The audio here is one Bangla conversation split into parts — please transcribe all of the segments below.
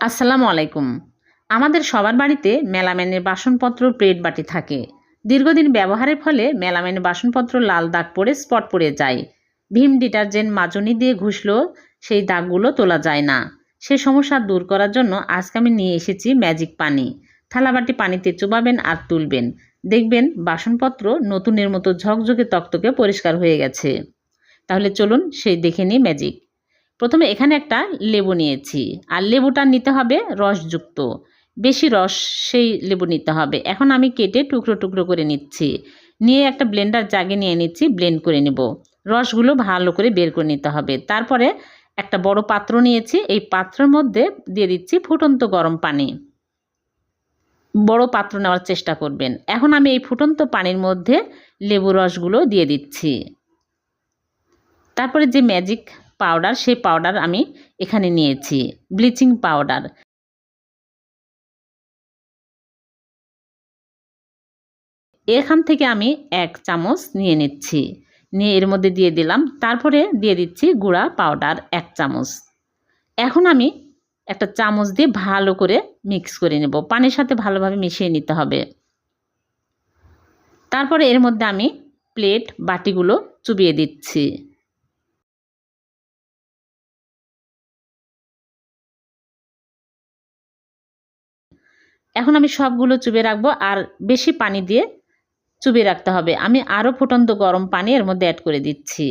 আসসালামু আলাইকুম। আমাদের সবার বাড়িতে মেলামেনের বাসনপত্র প্লেট বাটি থাকে। দীর্ঘদিন ব্যবহারের ফলে মেলামেনের বাসনপত্র লাল দাগ পড়ে স্পট পড়ে যায়। ভীম ডিটারজেন্ট মাজনি দিয়ে ঘুষলেও সেই দাগগুলো তোলা যায় না। সে সমস্যা দূর করার জন্য আজকে আমি নিয়ে এসেছি ম্যাজিক পানি। থালাবাটি পানিতে চুবাবেন আর তুলবেন। দেখবেন বাসনপত্র নতুনের মতো ঝকঝকে তকতকে পরিষ্কার হয়ে গেছে। তাহলে চলুন সেই দেখে নিই ম্যাজিক। প্রথমে এখানে একটা লেবু নিয়েছি। আর লেবুটা নিতে হবে রসযুক্ত। বেশি রস সেই লেবু নিতে হবে। এখন আমি কেটে টুকরো টুকরো করে নিচ্ছি। নিয়ে একটা ব্লেন্ডার জাগে নিয়ে নিচ্ছি, ব্লেন্ড করে নেব। রসগুলো ভালো করে বের করে নিতে হবে। তারপরে একটা বড় পাত্র নিয়েছি। এই পাত্রের মধ্যে দিয়ে দিচ্ছি ফুটন্ত গরম পানি। বড় পাত্র নেওয়ার চেষ্টা করবেন। এখন আমি এই ফুটন্ত পানির মধ্যে লেবু রসগুলো দিয়ে দিচ্ছি। তারপরে যে ম্যাজিক পাউডার সেই পাউডার আমি এখানে নিয়েছি। ব্লিচিং পাউডার এখান থেকে আমি এক চামচ নিয়ে নিচ্ছি। নিয়ে এর মধ্যে দিয়ে দিলাম। তারপরে দিয়ে দিচ্ছি গুঁড়া পাউডার এক চামচ। এখন আমি একটা চামচ দিয়ে ভালো করে মিক্স করে নেব। পানির সাথে ভালোভাবে মিশিয়ে নিতে হবে। তারপরে এর মধ্যে আমি প্লেট বাটিগুলো চুবিয়ে দিচ্ছি। এখন আমি সবগুলো চুবে রাখব আর বেশি পানি দিয়ে চুবে রাখতে হবে। আমি আরও ফুটন্ত গরম পানি এর মধ্যে অ্যাড করে দিচ্ছি।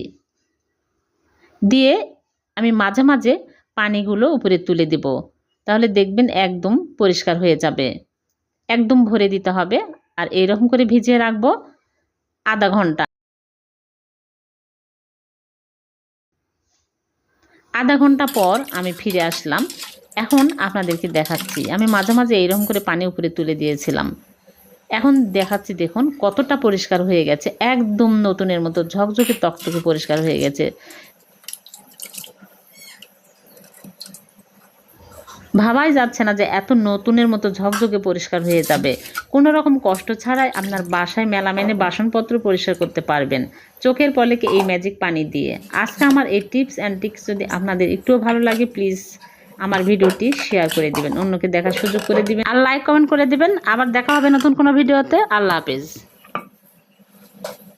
দিয়ে আমি মাঝে মাঝে পানিগুলো উপরে তুলে দেব। তাহলে দেখবেন একদম পরিষ্কার হয়ে যাবে। একদম ভরে দিতে হবে আর এইরকম করে ভিজিয়ে রাখব আধা ঘণ্টা। আধা ঘণ্টা পর আমি ফিরে আসলাম। এখন আপনাদেরকে দেখাচ্ছি। আমি মাঝে মাঝে এইরকম করে পানি উপরে তুলে দিয়েছিলাম। এখন দেখাচ্ছি, দেখুন, কতটা পরিষ্কার হয়ে গেছে। একদম নতুনের মতো, ঝকঝকে তকতকে পরিষ্কার হয়ে গেছে। ভাবাই যাচ্ছে না যে এত নতুনের মতো ঝকঝকে পরিষ্কার হয়ে যাবে। কোনো রকম কষ্ট ছাড়াই আপনার বাসায় মেলামেনে বাসনপত্র পরিষ্কার করতে পারবেন। চোখের পলেকে এই ম্যাজিক পানি দিয়ে। আজকে আমার এই টিপস অ্যান্ড টিক্স যদি আপনাদের একটুও ভালো লাগে প্লিজ আমার ভিডিওটি শেয়ার করে দিবেন, অন্যকে দেখার সুযোগ করে দিবেন। আর লাইক কমেন্ট করে দিবেন। আবার দেখা হবে নতুন কোনো ভিডিওতে। আল্লাহ হাফেজ।